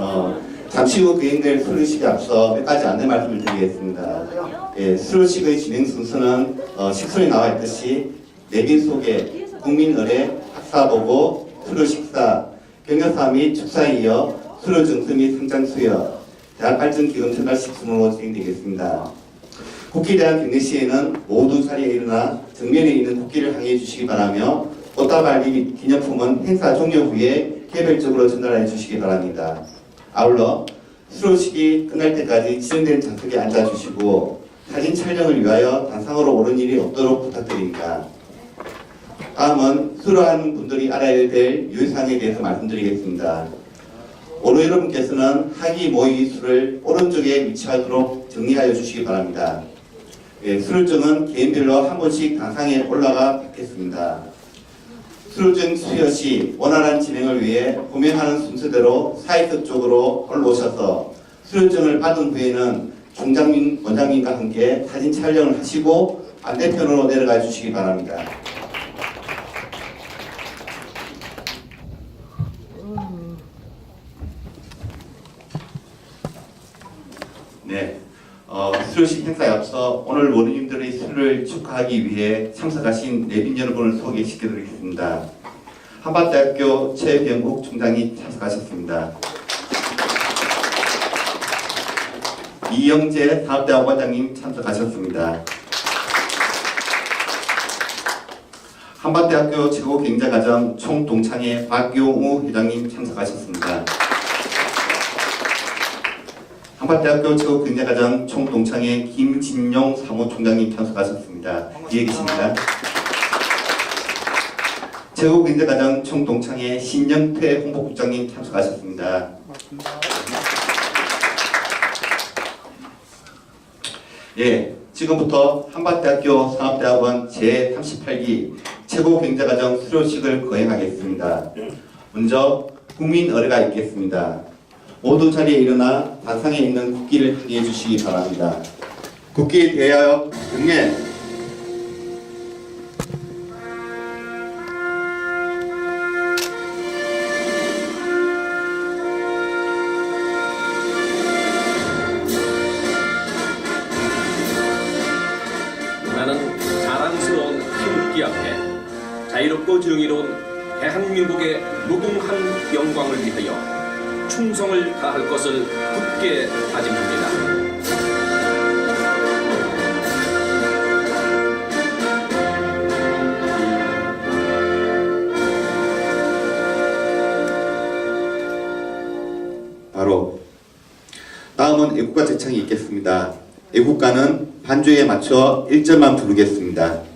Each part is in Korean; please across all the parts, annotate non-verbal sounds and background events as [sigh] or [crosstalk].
어, 잠시 후 비행될 수료식에 앞서 몇 가지 안내 말씀을 드리겠습니다. 예, 수료식의 진행 순서는 어, 식선에 나와 있듯이 내빈 소개, 국민의례, 학사보고, 수료식사, 경영사 및 축사에 이어 수료 증서 및 성장 수여, 대학 발전 기금 전달 식 순으로 진행되겠습니다. 국기대학 경례 시에는 모두 자리에 일어나 정면에 있는 국기를 향해 주시기 바라며 꽃다발 및 기념품은 행사 종료 후에 개별적으로 전달해 주시기 바랍니다. 아울러 수료식이 끝날 때까지 지정된 장소에 앉아주시고 사진 촬영을 위하여 단상으로 오른 일이 없도록 부탁드립니다. 다음은 수료하는 분들이 알아야 될 유의사항에 대해서 말씀드리겠습니다. 오늘 여러분께서는 학위 모의 수를 오른쪽에 위치하도록 정리하여 주시기 바랍니다. 예, 수료증은 개인별로 한 번씩 단상에 올라가 받겠습니다. 수료증 수여 시 원활한 진행을 위해 호명하는 순서대로 사이트 쪽으로 올라오셔서 수료증을 받은 후에는 총장님, 원장님과 함께 사진 촬영을 하시고 반대편으로 내려가 주시기 바랍니다. 네. 어, 수료식 행사에 앞서 오늘 원우님들의 수료를 축하하기 위해 참석하신 내빈 여러분을 소개시켜드리겠습니다. 한밭대학교 최병국 총장이 참석하셨습니다. 이영재 사업대학 원장님 참석하셨습니다. 한밭대학교 최고 경제과정 총동창회 박용우 회장님 참석하셨습니다. 한밭대학교 최고 경제과정 총동창회 김진용 사무총장님 참석하셨습니다. 뒤에 계십니다. 경제과정 총동창회 신영태 홍보국장님 참석하셨습니다. 예, 지금부터 한밭대학교 산업대학원 제38기 최고 경제과정 수료식을 거행하겠습니다. 먼저 국민 의례가 있겠습니다. 모두 자리에 일어나 단상에 있는 국기를 향해 주시기 바랍니다. 국기에 대하여 경례. 충성을 다할 것을 굳게 다짐합니다. 바로 다음은 애국가 제창이 있겠습니다. 애국가는 반주에 맞춰 1절만 부르겠습니다.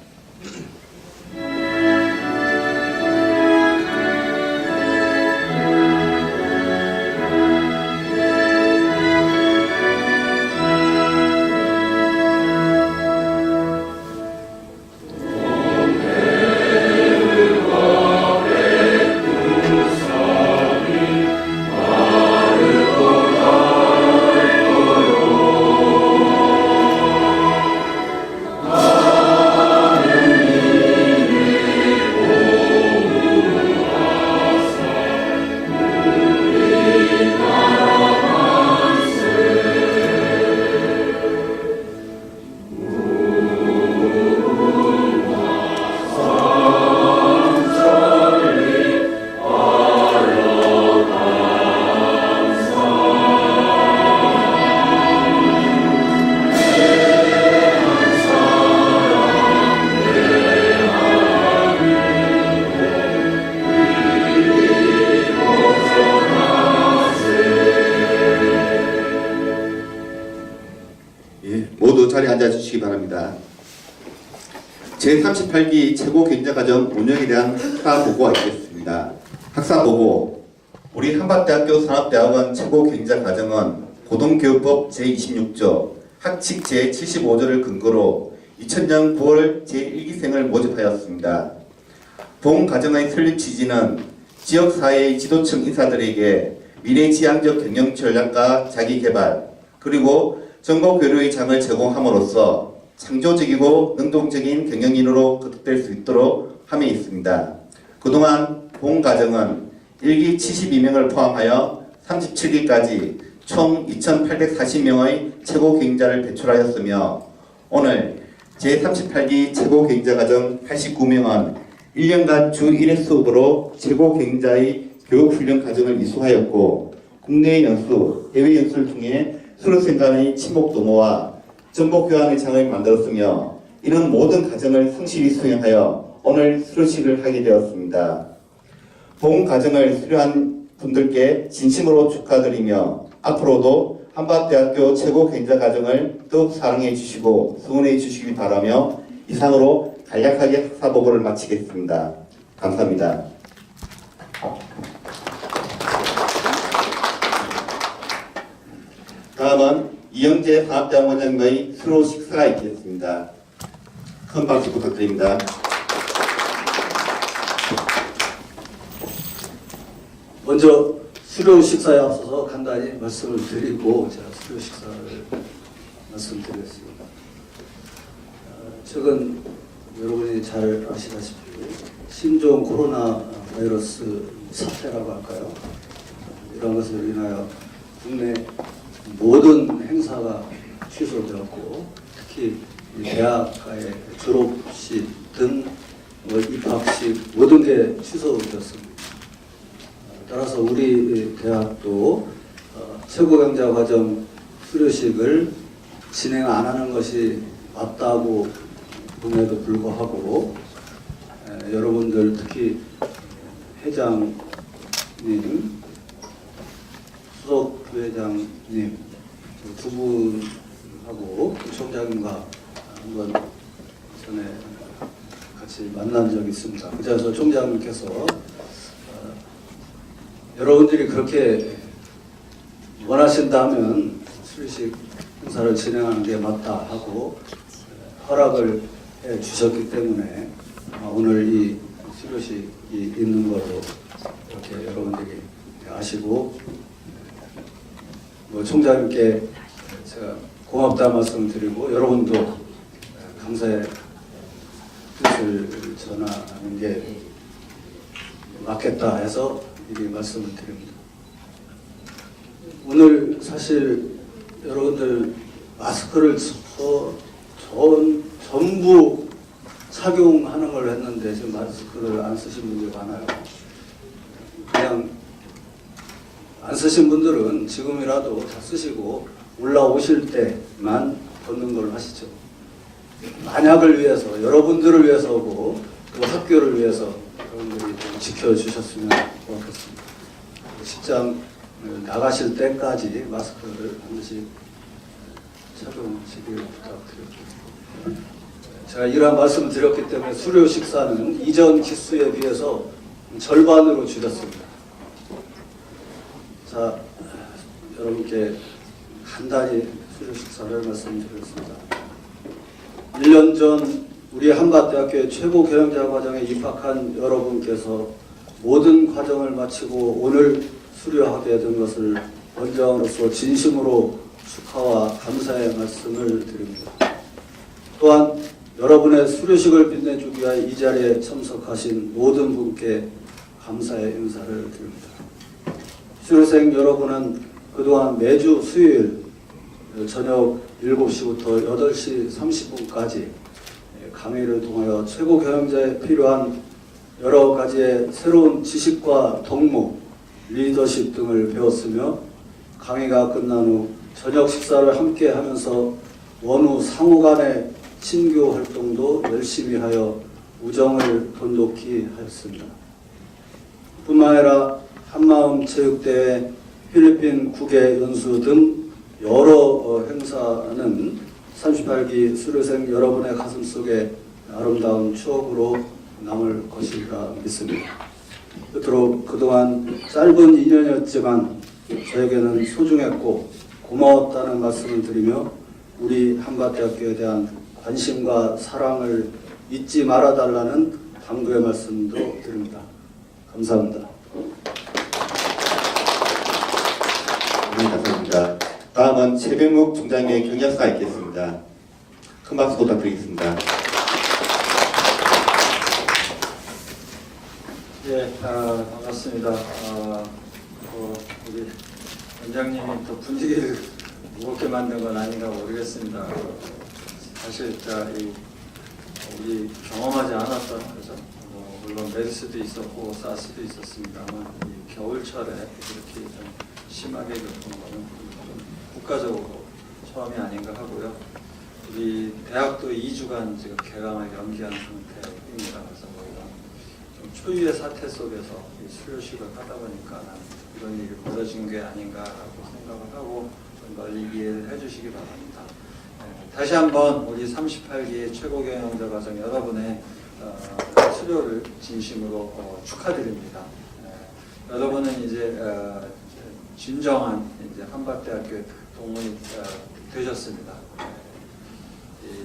제38기 최고 경제과정 운영에 대한 학사 보고가 있겠습니다. 학사 보고 우리 한밭대학교 산업대학원 최고 경제과정은 고등교육법 제26조 학칙 제75조를 근거로 2000년 9월 제1기생을 모집하였습니다. 본 과정의 설립 취지는 지역사회의 지도층 인사들에게 미래지향적 경영 전략과 자기개발 그리고 전국 교류의 장을 제공함으로써 창조적이고 능동적인 경영인으로 거듭될 수 있도록 함에 있습니다. 그동안 본 과정은 일기 72명을 포함하여 37기까지 총 2,840명의 최고 경자를 배출하였으며 오늘 제38기 최고 경자 과정 89명은 1년간 주 1회 수업으로 최고 경자의 교육훈련 과정을 이수하였고 국내 연수, 해외 연수를 통해 수료생 간의 친목 도모와 정보 교환의 장을 만들었으며 이런 모든 과정을 성실히 수행하여 오늘 수료식을 하게 되었습니다. 본 과정을 수료한 분들께 진심으로 축하드리며 앞으로도 한밭대학교 최고 경자 과정을 더욱 사랑해 주시고 응원해 주시기 바라며 이상으로 간략하게 학사 보고를 마치겠습니다. 감사합니다. 다음은 이영재 산업대학원장의 수료 식사가 있겠습니다. 큰 박수 부탁드립니다. 먼저 수료 식사에 앞서서 간단히 말씀을 드리고 제가 수료 식사를 말씀드리겠습니다. 어, 최근 여러분이 잘 아시다시피 신종 코로나 바이러스 사태라고 할까요? 이런 것을 인하여 국내 모든 행사가 취소되었고 특히 이 대학가의 졸업식 등 뭐 입학식 모든 게 취소되었습니다. 따라서 우리 대학도 어, 최고 경자 과정 수료식을 진행 안 하는 것이 맞다고 봄에도 불구하고 에, 여러분들 특히 회장님, 수석 부회장님 두 분하고 총장님과 한번 전에 같이 만난 적이 있습니다. 그 자리에서 총장님께서 어, 여러분들이 그렇게 원하신다면 수리식 행사를 진행하는 게 맞다 하고 허락을 해 주셨기 때문에 오늘 이 수료식이 있는 걸로 이렇게 여러분들이 아시고 뭐 총장님께 제가 고맙다 말씀드리고 여러분도 감사의 뜻을 전하는 게 맞겠다 해서 이렇게 말씀을 드립니다. 오늘 사실 여러분들 마스크를 저, 전, 전부 착용하는 걸 했는데 지금 마스크를 안 쓰신 분들이 많아요. 안 쓰신 분들은 지금이라도 다 쓰시고 올라오실 때만 벗는 걸로 하시죠. 만약을 위해서 여러분들을 위해서고 또 학교를 위해서 여러분들이 좀 지켜주셨으면 고맙겠습니다. 직장 나가실 때까지 마스크를 반드시 착용하시길 부탁드립니다. 제가 이러한 말씀을 드렸기 때문에 수료 식사는 이전 기수에 비해서 절반으로 줄였습니다. 자, 여러분께 간단히 수료 식사를 말씀드리겠습니다. 1년 전 우리 한밭대학교의 최고 경영자 과정에 입학한 여러분께서 모든 과정을 마치고 오늘 수료하게 된 것을 원장으로서 진심으로 축하와 감사의 말씀을 드립니다. 또한 여러분의 수료식을 빛내주기 위하여 이 자리에 참석하신 모든 분께 감사의 인사를 드립니다. 수료생 여러분은 그동안 매주 수요일 저녁 7시부터 8시 30분까지 강의를 통하여 최고 경영자에 필요한 여러 가지의 새로운 지식과 덕목, 리더십 등을 배웠으며 강의가 끝난 후 저녁 식사를 함께 하면서 원후 상호 간의 친교 활동도 열심히 하여 우정을 돈독히 하였습니다. 뿐만 아니라 한마음 체육대회, 필리핀 국외 연수 등 여러 어, 행사는 38기 수료생 여러분의 가슴 속에 아름다운 추억으로 남을 것이라 믿습니다. 끝으로 그동안 짧은 인연이었지만 저에게는 소중했고 고마웠다는 말씀을 드리며 우리 한밭대학교에 대한 관심과 사랑을 잊지 말아달라는 당부의 말씀도 드립니다. 감사합니다. 네, 감사합니 다. 다음은 최병욱 총장의 경력사가 있겠습니다. 큰 박수 부탁드리겠습니다. 예, 아, 반갑습니다. 아, 어, 우리 원장님이 또 분위기를 무겁게 만든 건 아닌가 모르겠습니다. 사실 자, 이 우리 경험하지 않았던 그죠? 뭐 물론 메르스도 있었고 사스도 있었습니다만 이 겨울철에 이렇게 좀 심하게 겪은 거는 좀 국가적으로 처음이 아닌가 하고요. 우리 대학도 2주간 지금 개강을 연기한 상태입니다. 그래서 뭐 이런 좀 초유의 사태 속에서 이 수료식을 하다 보니까 이런 일이 벌어진 게 아닌가라고 생각을 하고 좀 널리 이해를 해주시기 바랍니다. 네, 다시 한번 우리 38기 최고 경영자 과정 여러분의 어, 수료를 진심으로 어, 축하드립니다. 네, 여러분은 이제 어, 진정한 이제 한밭대학교 동문이 어, 되셨습니다. 이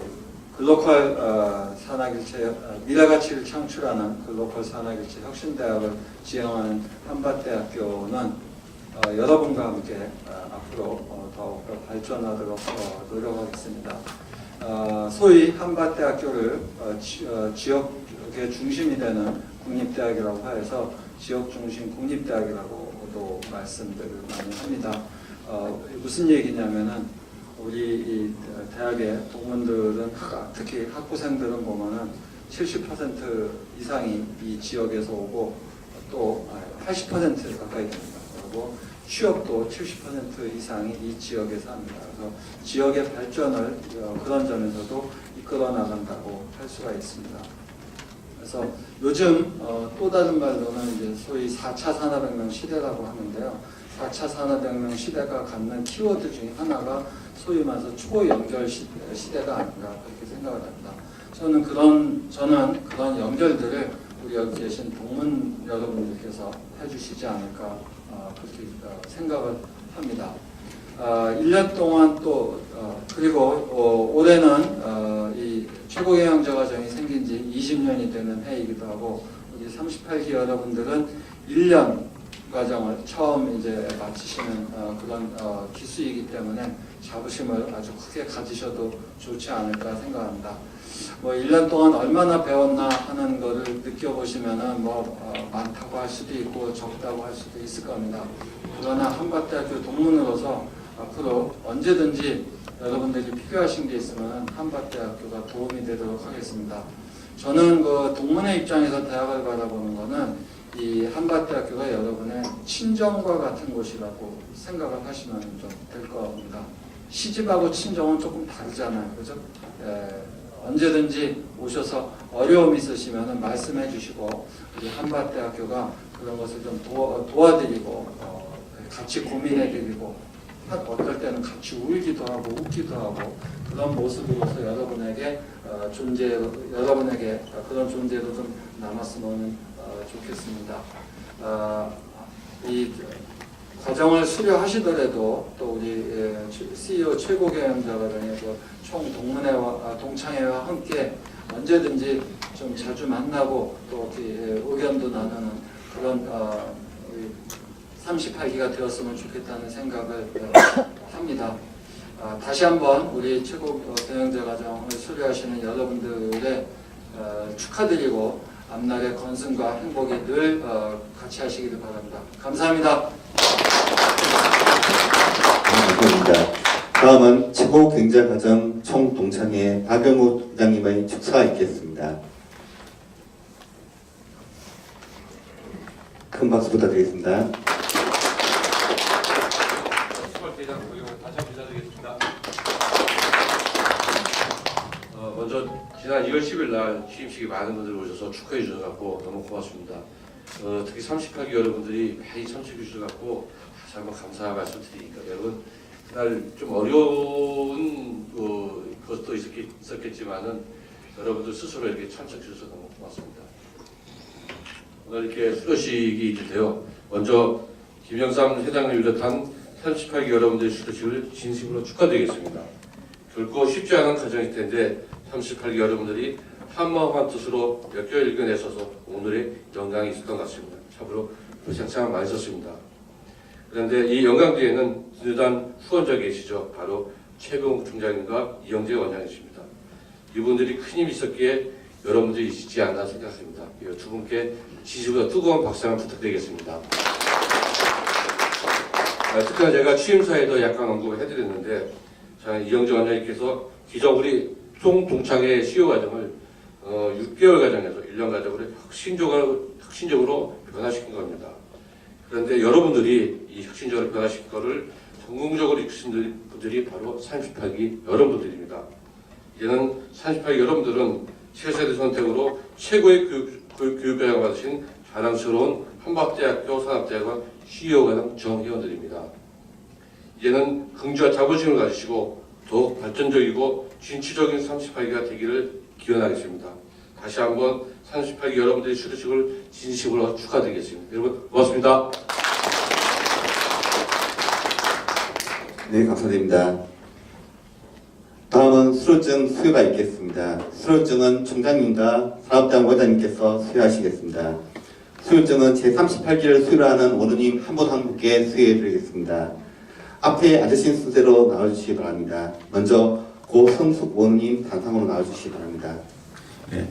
글로컬 어, 산학일체 어, 미래가치를 창출하는 글로컬 산학일체 혁신대학을 지향하는 한밭대학교는 어, 여러분과 함께 어, 앞으로 어, 더욱 발전하도록 어, 노력하겠습니다. 어, 소위 한밭대학교를 어, 지, 어, 지역의 중심이 되는 국립대학이라고 하여서 지역 중심 국립대학이라고도 말씀들을 많이 합니다. 어, 무슨 얘기냐면은 우리 이 대학의 동문들은 학- 특히 학부생들은 보면은 70% 이상이 이 지역에서 오고 또 80% 가까이 됩니다. 그리고 취업도 70% 이상이 이 지역에서 합니다. 그래서 지역의 발전을 어, 그런 점에서도 이끌어 나간다고 할 수가 있습니다. 그래서 요즘 어, 또 다른 말로는 이제 소위 4차 산업혁명 시대라고 하는데요. 4차 산업혁명 시대가 갖는 키워드 중에 하나가 소위 말해서 초연결 시, 시대 가 아닌가 그렇게 생각을 합니다. 저는 그런 저는 그런 연결들을 우리 여기 계신 동문 여러분들께서 해주시지 않을까 어, 그렇게 어, 생각을 합니다. 어, 1년 동안 또 어, 그리고 어, 올해는 어, 이 최고경영자 과정이 생긴 지 20년이 되는 해이기도 하고 우리 38기 여러분들은 1년 과정을 처음 이제 마치시는 어, 그런 어, 기수이기 때문에 자부심을 아주 크게 가지셔도 좋지 않을까 생각합니다. 뭐 1년 동안 얼마나 배웠나 하는 거를 느껴보시면은 뭐 어, 많다고 할 수도 있고 적다고 할 수도 있을 겁니다. 그러나 한밭대학교 동문으로서 앞으로 언제든지 여러분들이 필요하신 게 있으면 한밭대학교가 도움이 되도록 하겠습니다. 저는 그 동문의 입장에서 대학을 바라보는 거는 이 한밭대학교가 여러분의 친정과 같은 곳이라고 생각을 하시면 좀 될 겁니다. 시집하고 친정은 조금 다르잖아요. 그죠? 예, 언제든지 오셔서 어려움 있으시면 말씀해 주시고 우리 한밭대학교가 그런 것을 좀 도와, 도와드리고 어, 같이 고민해 드리고 어떨 때는 같이 울기도 하고 웃기도 하고 그런 모습으로서 여러분에게 어, 존재 여러분에게 그런 존재로 좀 남았으면 어, 좋겠습니다. 어, 이 과정을 수료하시더라도 또 우리 예, CEO 최고 경영자과정에서 총 동문회와 아, 동창회와 함께 언제든지 좀 자주 만나고 또 예, 의견도 나누는 그런 어, 38기가 되었으면 좋겠다는 생각을 어, [coughs] 합니다. 아, 다시 한번 우리 최고 어, 경영자 과정을 수료하시는 여러분들의 어, 축하드리고 앞날의 건승과 행복이 늘 어, 같이 하시기를 바랍니다. 감사합니다. 감사합니다. 다음은 최고 경제 과정 총동창회 박영우 부장님의 축사가 있겠습니다. 큰 박수 부탁드리겠습니다. 대장 고용을 다시 한번 인사드리겠습니다. 어, 먼저 지난 2월 10일 날 취임식에 많은 분들이 오셔서 축하해 주셔서 너무 고맙습니다. 어, 특히 38기 여러분들이 많이 참석해 주셔서 다시 한번 감사 말씀 드리니까 여러분 그날 좀 어려운 어, 것도 있었겠, 있었겠지만은 여러분들 스스로 이렇게 참석해 주셔서 너무 고맙습니다. 오늘 이렇게 수료식이 있는데요. 먼저 김영삼 회장을 비롯한 38기 여러분들의 수료식을 진심으로 축하드리겠습니다. 결코 쉽지 않은 과정일 텐데 38기 여러분들이 한마음 한 뜻으로 몇 개월 일견내셔서 오늘의 영광이 있었던 것 같습니다. 참으로 고생 참 많으셨습니다. 그런데 이 영광 뒤에는 든든한 후원자 계시죠. 바로 최병욱 총장님과 이영재 원장이십니다. 이분들이 큰 힘이 있었기에 여러분들이 있지 않나 생각합니다. 이두 분께 지지보다 뜨거운 박수 한번 부탁드리겠습니다. 아, 특히나 제가 취임사에도 약간 언급을 해드렸는데 자, 이영재 원장님께서 기존 우리 총 동창회 시효 과정을 어, 6개월 과정에서 1년 과정으로 혁신적으로, 혁신적으로 변화시킨 겁니다. 그런데 여러분들이 이 혁신적으로 변화시킨 거를 성공적으로 이끄신 분들이 바로 38기 여러분들입니다. 이제는 38기 여러분들은 최세대 선택으로 최고의 교육, 교육, 교육과정을 받으신 자랑스러운 한박대학교 산업대학원 CEO과정 정회원들입니다. 이제는 긍지와 자부심을 가지시고 더욱 발전적이고 진취적인 38기가 되기를 기원하겠습니다. 다시 한번 38기 여러분들의 수료식을 진심으로 축하드리겠습니다. 여러분 고맙습니다. 네, 감사드립니다. 다음은 수료증 수여가 있겠습니다. 수료증은 총장님과 산업당 원장님께서 수여하시겠습니다. 수료증은 제38기를 수료하는 원우님 한 분 한 분께 수여해드리겠습니다. 앞에 앉으신 순서로 나와주시기 바랍니다. 먼저 고성숙 원우님 단상으로 나와주시기 바랍니다. 네,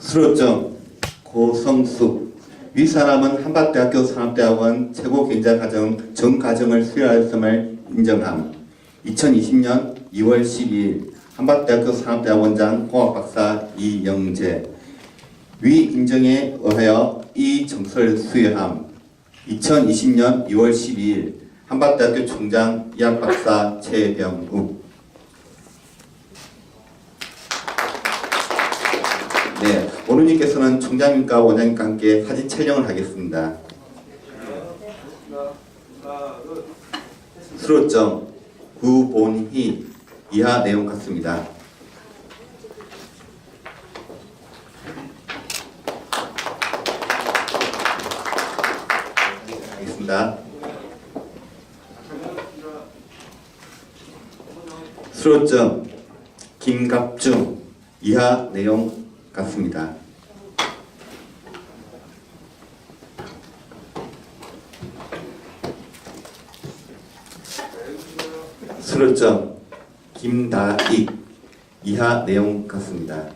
수료증 고성숙. 윗사람은 한밭대학교 산업대학원 최고 경제과정 전과정을 수료하였음을 인정함. 2020년 2월 12일 한밭대학교 산업대학원장 공학박사 이영재. 위 인정에 의하여 이 정서를 수여함. 2020년 2월 12일 한밭대학교 총장 이학박사 최병욱 네, 오르님께서는 총장님과 원장님과 함께 사진 촬영을 하겠습니다. 수로점 구본희 이하 내용 같습니다. 알겠습니다. 수로점 김갑중 이하 내용 같습니다. 수료점 김다익. 이하 내용 같습니다.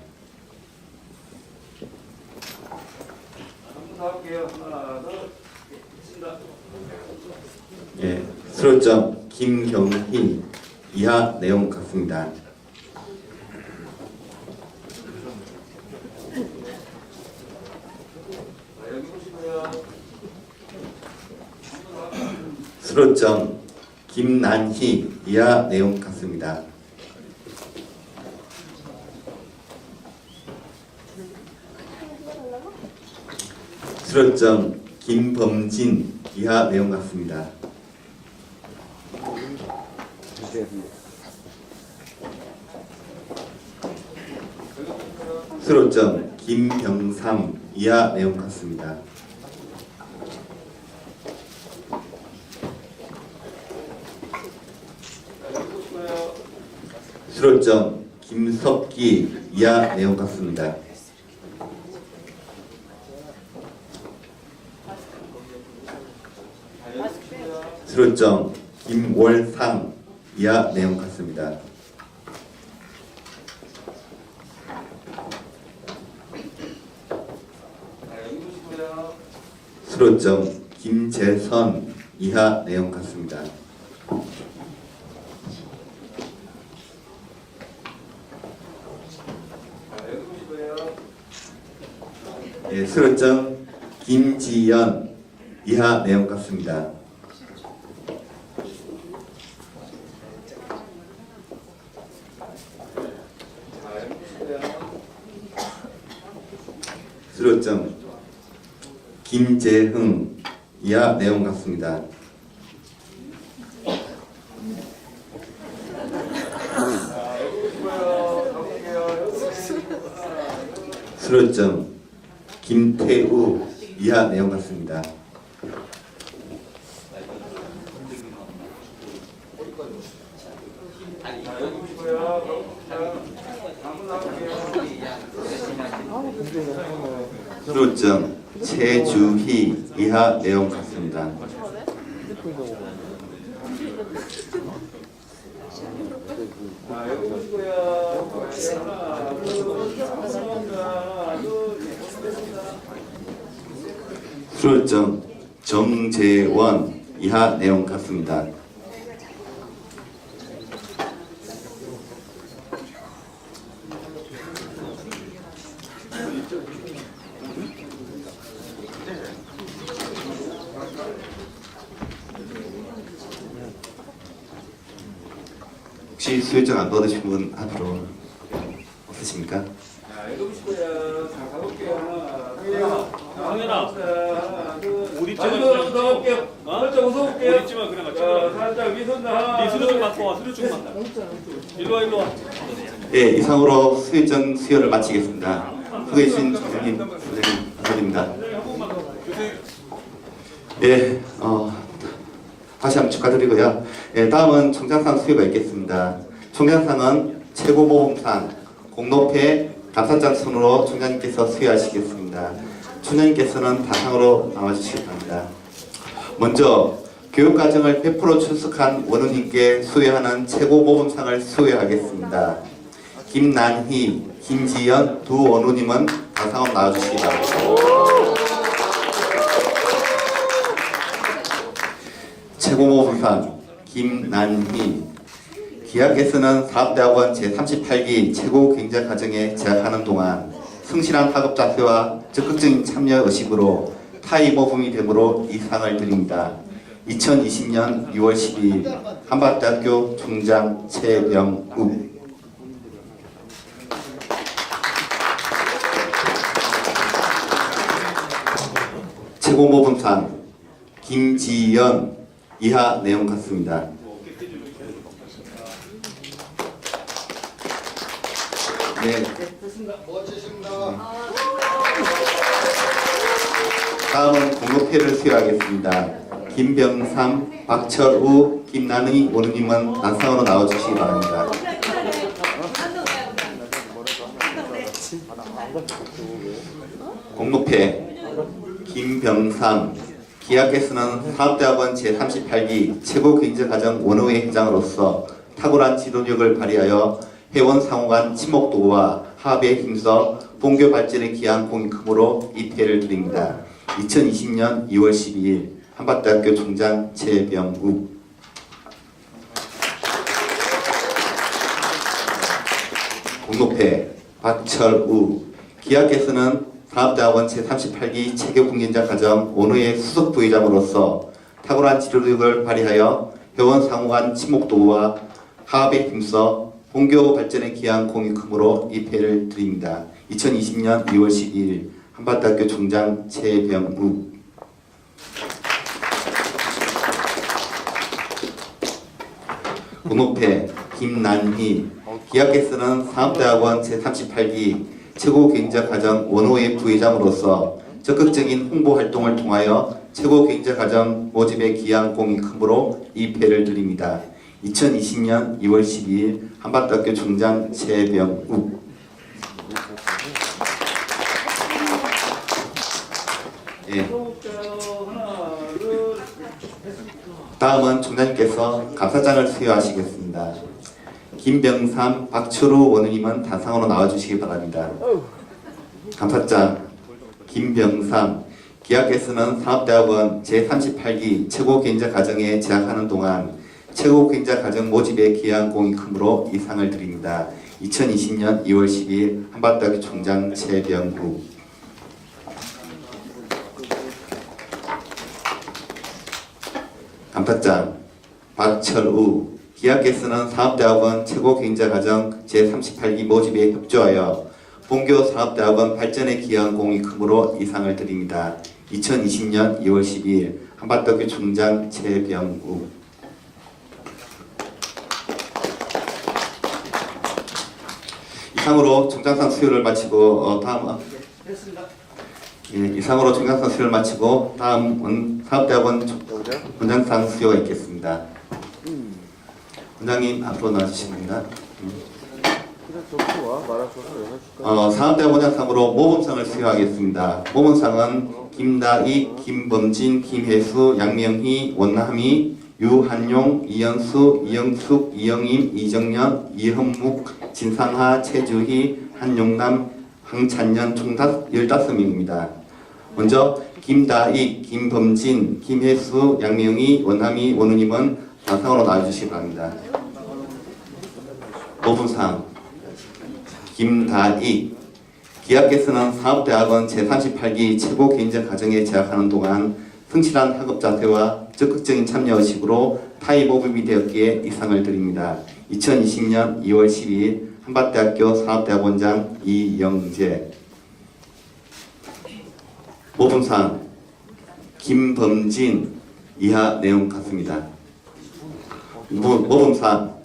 예, 수료점 김경희. 이하 내용 같습니다. 수료점 김난희 이하 내용 같습니다. 수료점 김범진 이하 내용 같습니다. 수료점 김병삼 이하 내용 같습니다. 수료점 김석기 이하 내용 같습니다. 수료점 김월상 이하 내용 같습니다. 수료점 김재선 이하 내용 같습니다. 예, 수료점 김지연 이하 내용 같습니다. 수료점 김재흥 이하 내용 같습니다. 수료점 김태우 이하 내용 같습니다. 수료점 최주희 내용 같습니다. 수료점 정재원 이하 내용 같습니다. 혹시 수요증 안 받으신 분 앞으로 없으십니까? 황현아 우리 아니, 집은 너, 너 올게요. 어? 살짝 웃어볼게요. 우리 집은 그래 자, 맞죠? 살짝 위선다. 하나, 네 수료 좀 둘. 갖고 와 수료 좀 갖다 일로 와 일로 와 예, 이상으로 수요증 수요를 마치겠습니다. 수고해 주신 선생님, 선생님, 감사드립니다. 예, 어, 다시 한번 축하드리고요. 예, 다음은 총장상 수여가 있겠습니다. 총장상은 최고 모범상 공로패 감사장 순으로 총장님께서 수여하시겠습니다. 총장님께서는 다상으로 나와주시기 바랍니다. 먼저 교육과정을 100% 출석한 원우님께 수여하는 최고 모범상을 수여하겠습니다. 김난희, 김지연 두 원우님은 다상으로 나와주시기 바랍니다. 최고모범상 김난희 기하께서는 사업대학원 제38기 최고 경제 과정에 재학하는 동안 성실한 학업 자세와 적극적인 참여 의식으로 타이 모범이 되므로 이 상을 드립니다. 2020년 6월 12일 한밭대학교 총장 최병욱 최고모범상 김지연 이하 내용 같습니다. 네. 다음은 공로패를 수여하겠습니다. 김병삼, 박철우, 김난의 원우님은 단상으로 나와주시기 바랍니다. 공로패 김병삼 기하께서는 사업대학원 제38기 최고경제과정 원호회 회장으로서 탁월한 지도력을 발휘하여 회원 상호 간 친목도와 합에 힘써 본교 발전에 기한 공이 크므로 이 패를 드립니다. 2020년 2월 12일 한밭대학교 총장 최병욱 공로패 박철우 기하께서는 사업대학원 제38기 체교공인자 과정 원호의 수석 부회장으로서 탁월한 지도력을 발휘하여 회원 상호 간 친목도와 화합에 힘써 본교 발전에 기한 크므로 이 패를 드립니다. 2020년 2월 12일 한밭대학교 총장 최병욱 공업회 김난희 기하께서는 사업대학원 제38기 최고경제과정 원호의 부회장으로서 적극적인 홍보 활동을 통하여 최고경제과정 모집에 기한 공이 크므로 이 패를 드립니다. 2020년 2월 12일 한밭대학교 총장 최병욱 예. 다음은 총장님께서 감사장을 수여하시겠습니다. 김병삼, 박철우 원우님은 단상으로 나와주시기 바랍니다. 감사장 김병삼 기하께서는 산업대학원 제38기 최고경제과정에 재학하는 동안 최고경제과정 모집에 기여한 공이 크므로 이 상을 드립니다. 2020년 2월 12일 한밭대학교 총장 최병국 감사장 박철우 기하께서는 사업대학원 최고경제과정 제38기 모집에 협조하여 본교 산업대학원 발전에 기여한 공이 크므로 이 상을 드립니다. 2020년 2월 12일 한밭대학교 총장 최병욱 이상으로 총장상 수여를 마치고 어, 다음은 예, 이상으로 총장상 수여를 마치고 다음은 사업대학원 총- 원장상 수여가 있겠습니다. 원장님 앞으로 나와주십니다. 어, 사업대학 원장상으로 모범상을 수여하겠습니다. 모범상은 김다익, 김범진, 김혜수, 양명희, 원남희, 유한용, 이연수, 이영숙, 이영임, 이정년, 이현묵, 진상하, 최주희, 한용남, 황찬년 총 15명입니다. 먼저 김다익, 김범진, 김혜수, 양명희, 원남이, 원우님은 단상으로 나와주시기 바랍니다. 노분상 김다익 기하께서는 사업대학원 제38기 최고 개인적 과정에 재학하는 동안 성실한 학업 자세와 적극적인 참여 의식으로 타입 모범이 되었기에 이 상을 드립니다. 2020년 2월 12일 한밭대학교 사업대학원장 이영재 모범상 김범진 이하 내용 같습니다. 모- 모범상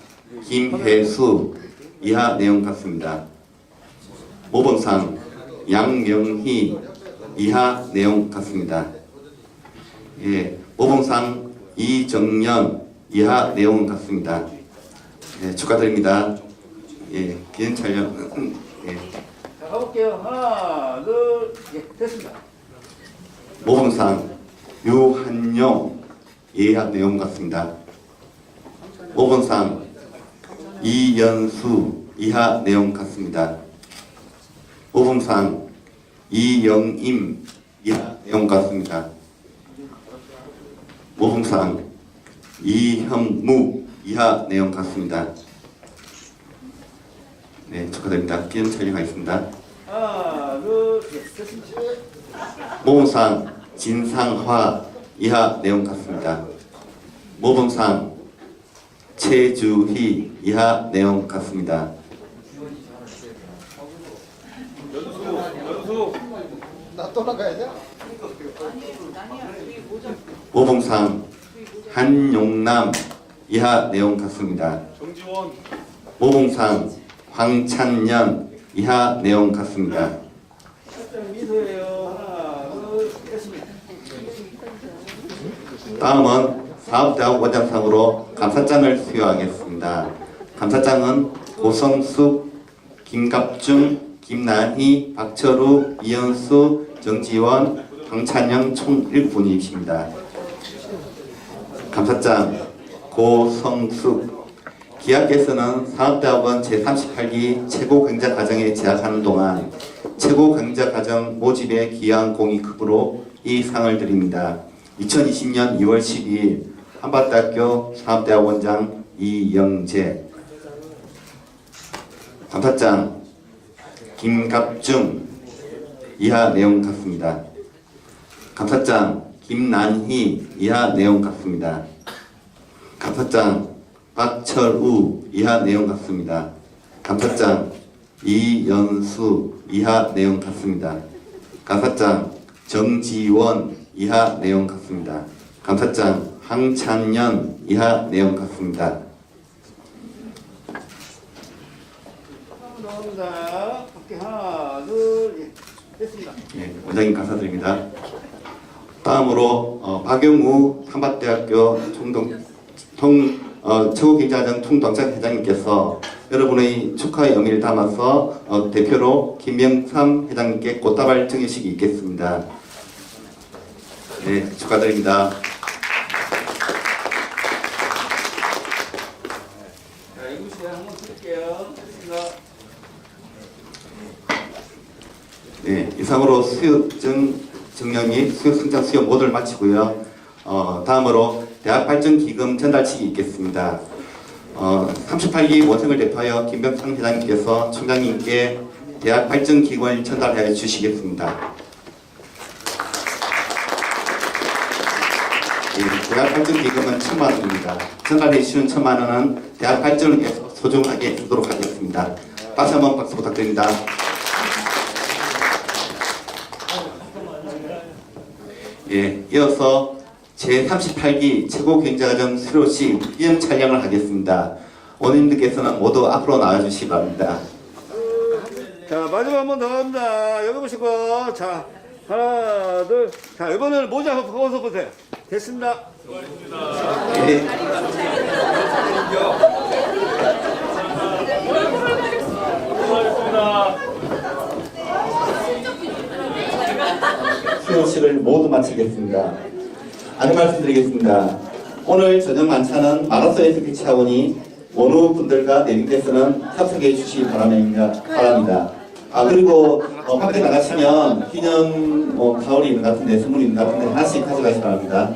김혜수 이하 내용 같습니다. 모범상 양명희 이하 내용 같습니다. 예, 모범상 이정년 이하 내용 같습니다. 예, 축하드립니다. 예, 기념 촬영. [clears throat] 예, 자, 가볼게요. 하나, 둘, 예, 됐습니다. 모범상 유한용 이하 내용 같습니다. 모범상 이연수 이하 내용 같습니다. 모범상 이영임 이하 내용 같습니다. 모범상 이형무 이하 내용 같습니다. 네, 축하드립니다. 기념 촬영하겠습니다. 모범상 진상화 이하 내용 같습니다. 모범상 최주희 이하 내용 같습니다. 연수, 모범상 한용남 이하 내용 같습니다. 정지원 모범상 황찬년 이하 내용 같습니다. 다음은 사업대학 원장상으로 감사장을 수여하겠습니다. 감사장은 고성숙, 김갑중, 김난희, 박철우, 이현수, 정지원, 황찬영 총 1분이십니다. 감사장 고성숙 기하께서는 사업대학원 제38기 최고 강좌 과정에 재학하는 동안 최고 강좌 과정 모집에 기여한 공이 크므로 이 상을 드립니다. 2020년 2월 12일 한밭대학교 사업대학원장 이영재 감사장 김갑중 이하 내용 같습니다. 감사장 김난희 이하 내용 같습니다. 감사장 박철우 이하 내용 같습니다. 감사장 이연수 이하 내용 같습니다. 감사장 정지원 이하 내용 같습니다. 감사장 황찬년 이하 내용 같습니다. 나옵니다. 함께 하나, 둘, 예, 됐습니다. 예, 원장님 감사드립니다. 다음으로 어, 박용우 한밭대학교 총동 통 어, 최고경제과정 총동장 회장님께서 여러분의 축하의 의미를 담아서 어, 대표로 김명삼 회장님께 꽃다발 증여식이 있겠습니다. 네, 축하드립니다. 자, 이구시에 한번 드릴게요. 됐습니다. 네, 이상으로 수요증 증명이 수요 승장 수요 모두를 마치고요. 어, 다음으로 대학 발전 기금 전달식이 있겠습니다. 어, 38기 원생을 대표하여 김병상 회장님께서 총장님께 대학 발전 기금을 전달해 주시겠습니다. 예, 대학 발전 기금은 천만 원입니다. 전달해 주시는 천만 원은 대학 발전을 위해서 소중하게 쓰도록 하겠습니다. 다시 한번 박수 부탁드립니다. 예, 이어서 제38기 최고경제과정 수료식 기념 촬영을 하겠습니다. 원님들께서는 모두 앞으로 나와주시기 바랍니다. 자, 마지막 한 번 더 합니다. 여기 보시고, 자, 하나, 둘. 자, 이번에는 모자 한번 벗어 보세요. 됐습니다. 예, 수 료식을 모두 마치겠습니다. 안내 말씀드리겠습니다. 오늘 저녁 만찬은 마라소에서 개최하오니 원우 분들과 내빈께서는 협석해 주시기 바랍니다. 바랍니다. 아 그리고 어, 밖에 나가시면 기념 뭐 가오리 있는 것 같은데 선물 있는 것 같은데 하나씩 가져가시 기 바랍니다.